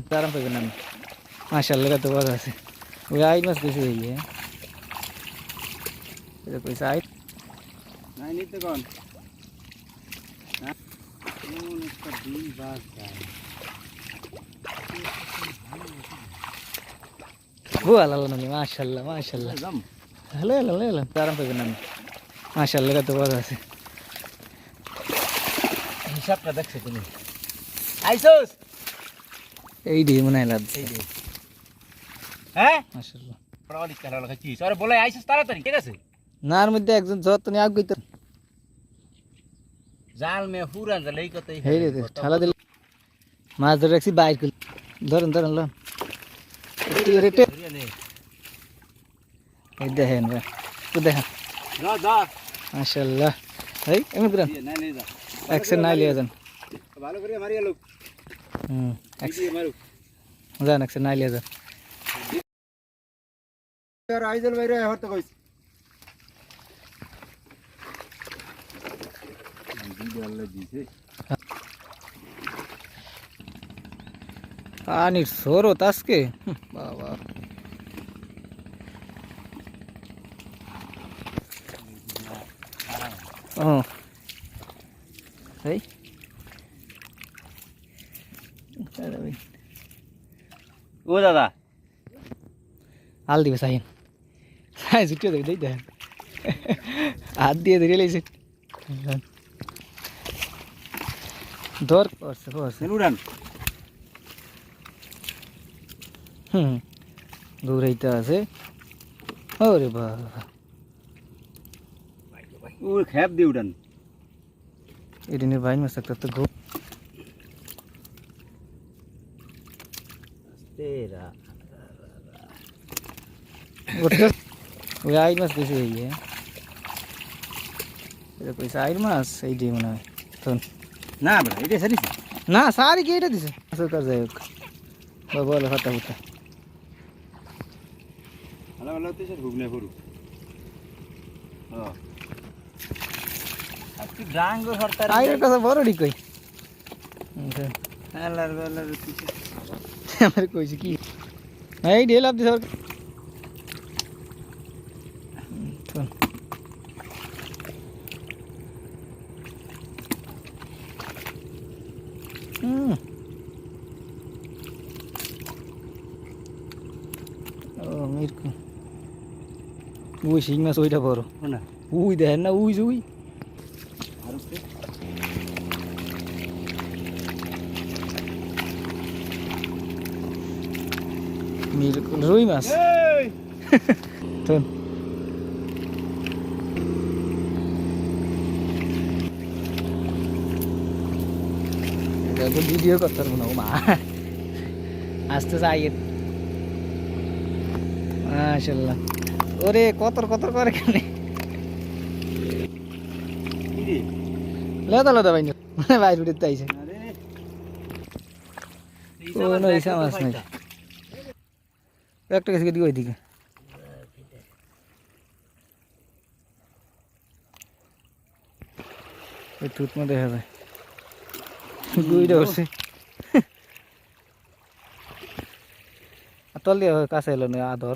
चलें पे बनाने। माशाल्लाह का तो बहुत हंसे वो आई मस्त खुशी हुई है। तो नहीं नहीं तो कौन? वो माशाल्लाह माशाल्लाह। पे बनाने। माशाल्लाह का तो बहुत हंसे हिसाब का आइसोस! এই দিয়ে মনে হয় লাভ এই যে মাশাল্লাহ খেলা লাগা আরে বলে আইসোস তাড়াতাড়ি ঠিক আছে? নার মধ্যে একজন যত নিয়ে আগ গইতো জাল মে ফুরান জাল এই কথাই হেই রে ঠালা দিল। মাছ ধরে রাখছি বাইর করল ধরেন ধরেন লন। রেটে ধরিয়া এই দেখেন ভাই। তো দেখেন। যা যা। মাশাল্লাহ এই এমনি করেন দিয়ে নাই নে যা। একশন নাই লিয়ে যান। ভালো করে মারিয়া লোক। হুম। যান একশন নাই লিয়ে যান আইজল বাইরে হতে কইছ পানির স্রোত আজকে? বাবা। ও এই ও দাদা আল দিবে সাইন সাইন ছুটিয়ে দেবে দেই দেন হাত দিয়ে ধরে লেগেছে ধর করছে করছে উড়ান হুম দৌড়াইতে আছে ওরে বাবা ও খেপ দিয়ে উড়ান এদিনের বাইন মাছ একটা তো ঘুম তেরা ওটা ওই আইর মাছ বেশি হয়ে গিয়ে এটা কইছে আইর মাছ এই দিয়ে মনে হয় তখন না বড় এটা সারিস না সারি কি এটা দিছে আসল কাজ যাই হোক বা বলে ফাটা ফুটা ভালো ভালো তো স্যার হুগনে করু আজকে ডাঙ্গ সরকার আইরের কথা বড় ঠিক কই আল্লাহর আল্লাহর পিছে আমার কইছে কি এই ঢেল আপ দিছে ওর শোন। হুম ও মিরকু ওই শিং মাছ ওইটা বড় না উই দেখেন না উই উই আর রুই মাছ। ভিডিও করতে পারব না মা। আসতে চাই মাশাল্লাহ ওরে কতর কতর করে কেন লেদা বাইন। মানে বাইর উঠে তাইছে কোনো হিসাব মাছ নাই। একটা গেছে দিকে ওইদিকে। ওই টুটমা দেখা যায়। দুইটা হচ্ছে। তল দিয়ে কাছে এলো না, আদর।